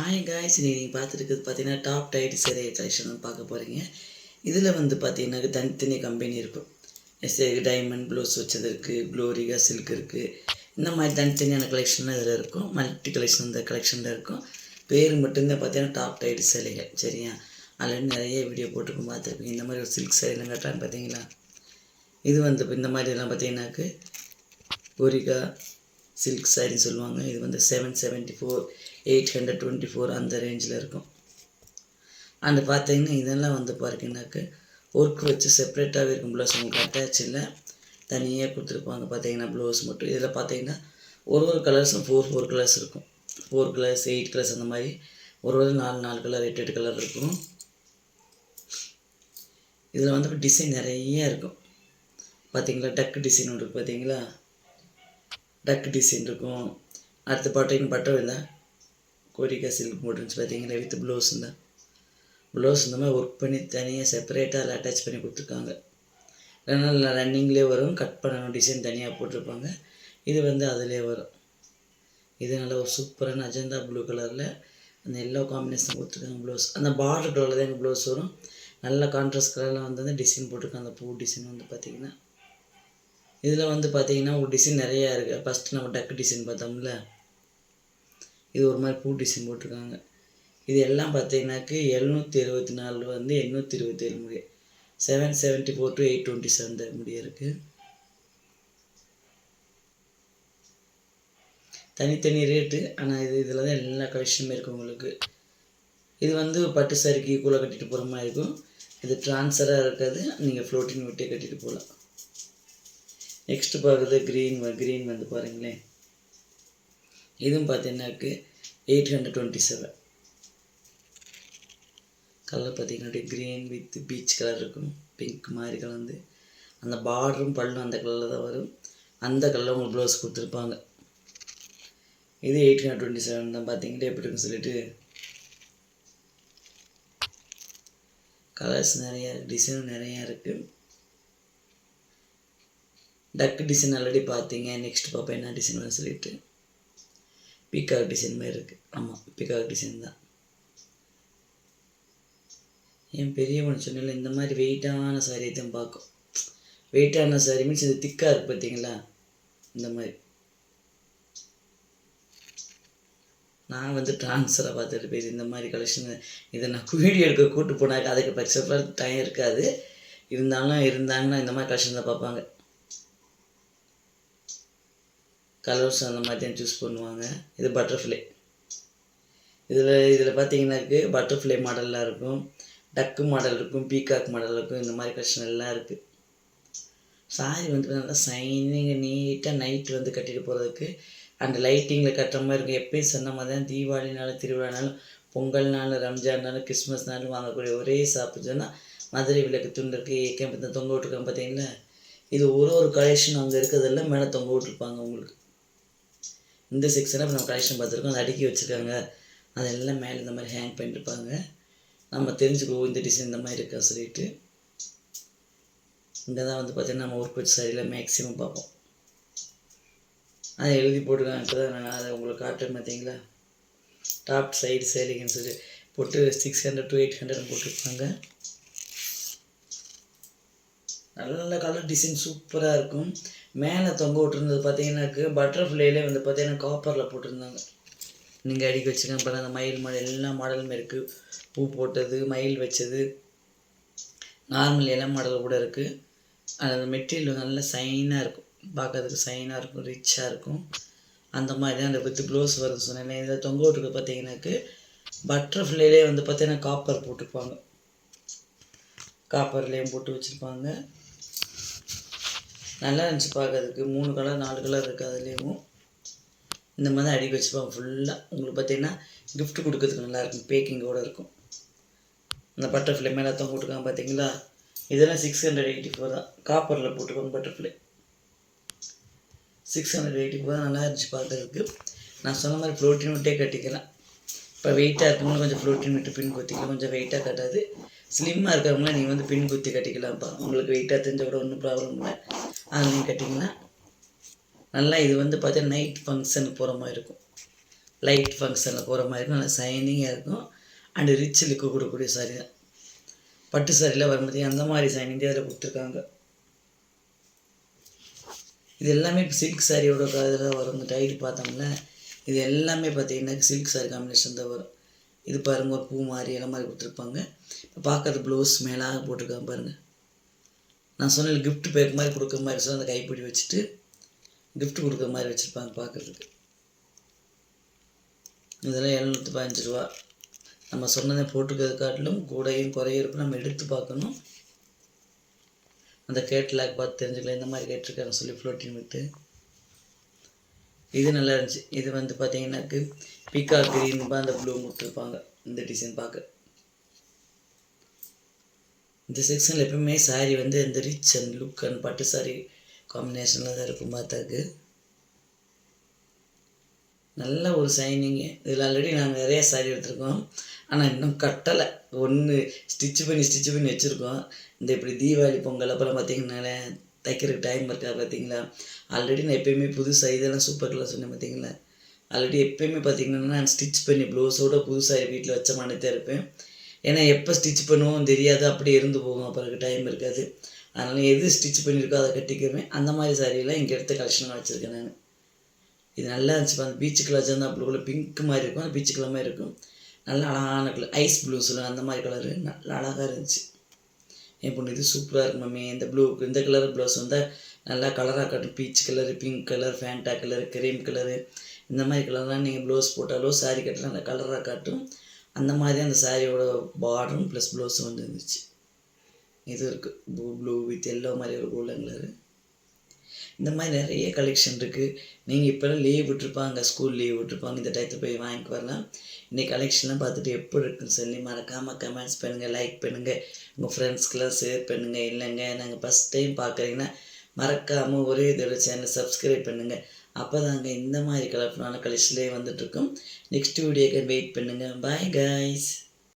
ஆய் காய்ஸ் நீங்கள் பார்த்துருக்குது பார்த்தீங்கன்னா டாப் டைட் சேரீ கலெக்ஷன் பார்க்க போகிறீங்க இதில் வந்து பார்த்தீங்கன்னா தனித்தனி கம்பெனி இருக்கும் எஸ்ஏ டைமண்ட் ப்ளவுஸ் வச்சது இருக்குது க்ளோரிகா சில்க் இருக்குது இந்த மாதிரி தனித்தனியான கலெக்ஷன்லாம் இதில் இருக்கும். மல்டி கலெக்ஷன் இந்த கலெக்ஷனில் இருக்கும். பேர் மட்டும்தான் பார்த்தீங்கன்னா டாப் டைட் சேலைகள் சரியா? அதில் நிறைய வீடியோ போட்டுருக்கும் பார்த்துருப்பீங்க. இந்த மாதிரி ஒரு சில்க் சேலைலாம் கட்டுறான்னு பார்த்தீங்களா இது வந்து இந்த மாதிரிலாம் பார்த்தீங்கன்னாக்கு கோரிகா சில்க் சாரின்னு சொல்லுவாங்க. இது வந்து seven seventy four eight hundred twenty four அந்த ரேஞ்சில் இருக்கும். அண்டு பார்த்தீங்கன்னா இதெல்லாம் வந்து பார்த்தீங்கன்னாக்க ஒர்க் வச்சு செப்பரேட்டாகவே இருக்கும் ப்ளவுஸ் உங்களுக்கு அட்டாச் இல்லை தனியாக கொடுத்துருப்பாங்க பார்த்தீங்கன்னா ப்ளவுஸ் மட்டும். இதில் பார்த்தீங்கன்னா ஒரு ஒரு கலர்ஸும் ஃபோர் ஃபோர் கலர்ஸ் இருக்கும். ஃபோர் கலர்ஸ் எயிட் கலர்ஸ் அந்த மாதிரி. ஒரு ஒரு நாலு நாலு கலர் எட்டு எட்டு கலர் இருக்கும். இதில் வந்து டிசைன் நிறைய இருக்கும். பார்த்தீங்களா? டக்கு டிசைன் ஒன்று இருக்குது பார்த்தீங்களா? டக்கு டிசைன் இருக்கும். அடுத்த பாட்டிங் பட்டம் இல்லை. கோரிக்கா சில்க் போட்டுருந்துச்சு பார்த்தீங்களா வித் ப்ளவுஸ் இருந்தால் ப்ளவுஸ் இந்த மாதிரி ஒர்க் பண்ணி தனியாக செப்பரேட்டாக அதில் அட்டாச் பண்ணி கொடுத்துருக்காங்க. இல்லைன்னா ரன்னிங்லேயே வரும். கட் பண்ணணும் டிசைன் தனியாக போட்டிருப்பாங்க. இது வந்து அதிலே வரும். இது நல்ல ஒரு சூப்பரான அஜந்தா ப்ளூ கலரில் அந்த எல்லோ காம்பினேஷன் கொடுத்துருக்காங்க ப்ளவுஸ் அந்த பார்டர் கலரில் தான் எங்கள் ப்ளவுஸ் வரும். நல்ல கான்ட்ராஸ்ட் கலரில் வந்து டிசைன் போட்டிருக்காங்க. அந்த பூ டிசைன் வந்து பார்த்திங்கன்னா இதில் வந்து பார்த்தீங்கன்னா ஒரு டிசைன் நிறையா இருக்குது ஃபஸ்ட்டு நம்ம டக்கு டிசைன் பார்த்தோம்ல. இது ஒரு மாதிரி பூ டிசைன் போட்டிருக்காங்க. இது எல்லாம் பார்த்தீங்கன்னாக்கு எழுநூற்றி இருபத்தி நாலு வந்து எண்ணூற்றி இருபத்தி ஏழு seven seventy four to eight twenty seven முடிய இருக்குது தனித்தனி ரேட்டு ஆனால் இது இதில் தான் எல்லா கலெக்ஷனுமே இருக்குது உங்களுக்கு. இது வந்து பட்டு சாரிக்கு ஈக்குவலாக கட்டிட்டு போகிற மாதிரி இருக்கும். இது ட்ரான்ஸ்ஃபராக இருக்காது. நீங்கள் ஃப்ளோட்டிங் விட்டே கட்டிட்டு போகலாம். நெக்ஸ்ட் பார்க்குறது க்ரீன் க்ரீன் வந்து பாருங்களேன். இதுவும் பார்த்தீங்கன்னாக்கு eight hundred twenty seven colour பார்த்தீங்கன்னா க்ரீன் வித் பீச் கலர் இருக்கும். பிங்க் மாதிரி கலந்து. அந்த பார்டரும் பல்லும் அந்த கலரில் தான் வரும். அந்த கலரில் உங்களுக்கு ப்ளவுஸ் கொடுத்துருப்பாங்க. இது எயிட் ஹண்ட்ரட் டுவெண்ட்டி செவன் தான் பார்த்தீங்கன்னா எப்படி இருக்குன்னு சொல்லிட்டு கலர்ஸ் நிறையா டிசைன் நிறையா இருக்குது டக்கு டிசைன் ஆல்ரெடி பார்த்தீங்க. நெக்ஸ்ட் பார்ப்போம் என்ன டிசைன் வேணும் சொல்லிட்டு. பிகாக் டிசைன் மாதிரி இருக்குது ஆமாம் பிகாக் டிசைன் தான். என் பெரிய பொண்ணு சொன்னல இந்த மாதிரி வெயிட்டான சாரி தான் பார்க்கும். வெயிட்டான சாரி மீன்ஸ் இது திக்காக இருக்குது பார்த்தீங்களா? இந்த மாதிரி. நான் வந்து ட்ரான்ஸ்ஃபராக பார்த்துட்டு போய் இந்த மாதிரி கலெக்ஷன் இதை நான் வீடியோ எடுக்க கூப்பிட்டு போனாக்க அதுக்கு பட்சத்தில் டைம் இருக்காது. இருந்தாலும் இருந்தாங்கன்னா இந்த மாதிரி கலெக்ஷன் தான் பார்ப்பாங்க. கலர்ஸ் அந்த மாதிரி தான் சூஸ் பண்ணுவாங்க. இது பட்டர்ஃப்ளை இதில் இதில் பார்த்தீங்கன்னாக்கு பட்டர்ஃப்ளை மாடல்லாம் இருக்கும். டக்கு மாடல் இருக்கும் பீகாக் மாடல் இருக்கும் இந்த மாதிரி கலெக்ஷன் எல்லாம் இருக்குது சாரி வந்து நல்லா சைனிங் நீட்டாக நைட் வந்து கட்டிட்டு போகிறதுக்கு அந்த லைட்டிங்கில் கட்டுற மாதிரி இருக்கும். எப்பயும் சொன்ன மாதிரி தான் தீபாவளினாலும் திருவிழானாலும் பொங்கல்னாலும் ரம்ஜான்னாலும் கிறிஸ்மஸ்னாலும் வாங்கக்கூடிய ஒரே சாப்பிட்டு சொன்னால் மதுரை விளக்கு துண்டு இருக்குது ஏகே தொங்க விட்ருக்காங்க பார்த்தீங்களா இது ஒரு ஒரு கலெக்ஷன் அங்கே இருக்கிறதெல்லாம் மேலே தொங்க விட்ருப்பாங்க உங்களுக்கு. இந்த செக்ஷனை இப்போ நம்ம கலெக்ஷன் பார்த்துருக்கோம். அதை அடுக்கி வச்சுருக்காங்க. அதெல்லாம் மேலே இந்த மாதிரி ஹேங் பண்ணியிருப்பாங்க நம்ம தெரிஞ்சுக்குவோம் இந்த டிசைன் இந்த மாதிரி இருக்கா சொல்லிட்டு. இங்கே தான் வந்து பார்த்திங்கன்னா நம்ம ஒர்க் வச்சு சரியில் மேக்ஸிமம் பார்ப்போம். அதை எழுதி போட்டுருக்காங்க. இப்போ தான் நான் அதை உங்களுக்கு காட்டுறேன் பார்த்தீங்களா? டாப் சைடு சேலிங்கன்னு சொல்லி போட்டு six hundred to eight hundred போட்டிருப்பாங்க. நல்ல கலர் டிசைன் சூப்பராக இருக்கும். மேலே தொங்க விட்டுருந்தது பார்த்தீங்கன்னாக்கு பட்டர்ஃப்ளைலே வந்து பார்த்தீங்கன்னா காப்பரில் போட்டிருந்தாங்க. நீங்கள் அடிக்க வச்சுக்கோங்க இப்போ அந்த மயில் மாடல் எல்லா மாடலுமே இருக்குது பூ போட்டது மயில் வச்சது. நார்மல் இலை மாடல் கூட இருக்குது அது மெட்டீரியல் நல்ல சைனாக இருக்கும். பார்க்கறதுக்கு சைனாக இருக்கும் ரிச்சாக இருக்கும். அந்த மாதிரி தான் அந்த வித் ப்ளவுஸ் வரும் சொன்னேன். இதில் தொங்க விட்டுருக்கு பார்த்தீங்கன்னாக்கு பட்டர்ஃப்ளைலே வந்து பார்த்தீங்கன்னா காப்பர் போட்டிருப்பாங்க காப்பர்லேயும் போட்டு வச்சுருப்பாங்க. நல்லா இருந்துச்சு பார்க்கறதுக்கு. மூணு கலர் நாலு கலர் இருக்குது அதுலேயும். இந்த மாதிரி தான் அடிக்க வச்சுருப்பாங்க ஃபுல்லாக உங்களுக்கு பார்த்தீங்கன்னா கிஃப்ட் கொடுக்கறதுக்கு நல்லாயிருக்கும் பேக்கிங்கோடு இருக்கும். இந்த பட்டர்ஃப்ளை மேலே தான் விட்டுருக்காங்க பார்த்தீங்களா? இதெல்லாம் சிக்ஸ் ஹண்ட்ரட் எயிட்டி ஃபோர் தான். காப்பரில் போட்டிருக்காங்க butterfly six hundred eighty four தான் நல்லா இருந்துச்சு பார்க்கறதுக்கு. நான் சொன்ன மாதிரி ப்ரோட்டீன் விட்டே கட்டிக்கலாம். இப்போ வெயிட்டாக இருக்கவங்களும் கொஞ்சம் ப்ரோட்டீன் விட்டு பின் குத்திக்கலாம். கொஞ்சம் வெயிட்டாக கட்டாது. ஸ்லிம்மாக இருக்கிறவங்களாம் நீங்கள் வந்து பின் குத்தி கட்டிக்கலாம்ப்பா. உங்களுக்கு வெயிட்டாக தெரிஞ்ச கூட ஒன்றும் ப்ராப்ளம் இல்லை. ஆன்லைன் கேட்டிங்கன்னா நல்லா இது வந்து பார்த்தீங்கன்னா நைட் ஃபங்க்ஷனுக்கு போகிற மாதிரி இருக்கும். லைட் ஃபங்க்ஷனில் போகிற மாதிரி இருக்கும். நல்லா சைனிங்காக இருக்கும். அண்டு ரிச் லுக்கு கொடுக்கக்கூடிய சாரி தான். பட்டு சாரியில் வரும்போது அந்த மாதிரி சைனிங் தான் அதில் கொடுத்துருக்காங்க. இது எல்லாமே இப்போ சில்க் சாரியோட இதில் வரும். இந்த டைல் பார்த்தோம்ல. இது எல்லாமே பார்த்தீங்கன்னா சில்க் சாரி காம்பினேஷன் தான் வரும். இது பாருங்கள் ஒரு பூ மாதிரி எல்லாம் மாதிரி கொடுத்துருப்பாங்க. இப்போ பார்க்கறது ப்ளவுஸ் மேலாக போட்டிருக்காங்க பாருங்கள் நான் சொன்ன கிஃப்ட் பேக் மாதிரி கொடுக்குற மாதிரி சொன்ன அந்த கைப்பிடி வச்சுட்டு கிஃப்ட் கொடுக்குற மாதிரி வச்சுருப்பாங்க பார்க்குறதுக்கு. இதெல்லாம் எழுநூற்றி பதினஞ்சு ரூபா. நம்ம சொன்னதை போட்டுக்கிறது காட்டிலும் கூடையும் குறையிறப்ப இருக்கும் நம்ம எடுத்து பார்க்கணும். அந்த கேட்லாக் பார்த்து தெரிஞ்சுக்கலாம். இந்த மாதிரி கேட்டிருக்காங்க சொல்லி ஃப்ளோட்டிங் விட்டு இது நல்லா இருந்துச்சு. இது வந்து பார்த்தீங்கன்னாக்கு பீக்கா கிரீன் அந்த ப்ளூ கொடுத்துருப்பாங்க. இந்த டிசைன் பார்க்க. இந்த செக்ஷனில் எப்பவுமே saree வந்து இந்த ரிச் அண்ட் லுக் அண்ட் பட்டு saree காம்பினேஷனில் தான் இருக்கும் பார்த்தாக்கு. நல்ல ஒரு சைனிங்கு இதில் ஆல்ரெடி நாங்கள் நிறைய சாரி எடுத்திருக்கோம். ஆனால் இன்னும் கட்டலை. ஒன்று ஸ்டிச் பண்ணி ஸ்டிச் பண்ணி வச்சுருக்கோம். இந்த இப்படி தீபாவளி பொங்கல் அப்புறம் பார்த்தீங்கனாலே தைக்கிறதுக்கு டைம் இருக்கா பார்த்தீங்களா ஆல்ரெடி நான் எப்பயுமே புதுசாக இதெல்லாம் சூப்பர் கலர் சொன்னேன் பார்த்தீங்களா ஆல்ரெடி எப்பயுமே பார்த்தீங்கன்னா நான் ஸ்டிச் பண்ணி ப்ளவுஸோட புதுசாக வீட்டில் வச்ச மாதிரி தான் இருப்பேன். ஏன்னா எப்போ ஸ்டிச் பண்ணுவோம் தெரியாது. அப்படியே இருந்து போகும். அப்புறம் டைம் இருக்காது. அதனால் எது ஸ்டிச் பண்ணியிருக்கோ அதை கட்டிக்கிறமே. அந்த மாதிரி சாரியெல்லாம் இங்கே எடுத்த கலெக்ஷனாக வச்சுருக்கேன் நான். இது நல்லா இருந்துச்சு அந்த பீச்சு கலர் சேர்ந்து அப்படிக்குள்ள பிங்க் மாதிரி இருக்கும். அந்த பீச்சு கலர் மாதிரி இருக்கும். நல்ல அழகான கலர் ஐஸ் ப்ளூ அந்த மாதிரி கலரு நல்ல அழகாக இருந்துச்சு. என் பொண்ணு இது சூப்பராக இருக்கும் மம்மி. இந்த ப்ளூ இந்த கலர் ப்ளவுஸ் வந்தால் நல்லா கலராக காட்டும். Peach colour pink colour Fanta colour cream colour இந்த மாதிரி கலர்லாம் நீங்கள் ப்ளவுஸ் போட்டாலோ சாரி கட்டலாம் நல்லா கலராக காட்டும். அந்த மாதிரி அந்த சாரியோட பார்டரும் ப்ளஸ் ப்ளவுஸும் வந்து இருந்துச்சு. இது இருக்குது ப்ளூ ப்ளூ வித் எல்லோ மாதிரி ஒரு கோல்டன் கலரு இந்த மாதிரி நிறைய கலெக்ஷன் இருக்குது நீங்கள் இப்போல்லாம் லீவ் விட்டுருப்பாங்க ஸ்கூல் லீவ் விட்டுருப்பாங்க இந்த டயத்தில் போய் வாங்கிட்டு வரலாம். இன்றைக்கி கலெக்ஷன்லாம் பார்த்துட்டு எப்படி இருக்குன்னு சொல்லி மறக்காமல் கமெண்ட்ஸ் பண்ணுங்கள் லைக் பண்ணுங்கள் உங்கள் ஃப்ரெண்ட்ஸ்க்கெலாம் ஷேர் பண்ணுங்கள் இல்லைங்க நாங்கள் ஃபஸ்ட் டைம் பார்க்குறீங்கன்னா மறக்காமல் ஒரே இதோட சேனல் சப்ஸ்கிரைப் பண்ணுங்கள் அப்போ தாங்க இந்த மாதிரி கலர்ஃபுல்லான கலெக்ஷன்லேயே வந்துட்டுருக்கோம். நெக்ஸ்ட் வீடியோக்கு வெயிட் பண்ணுங்கள் பாய் guys.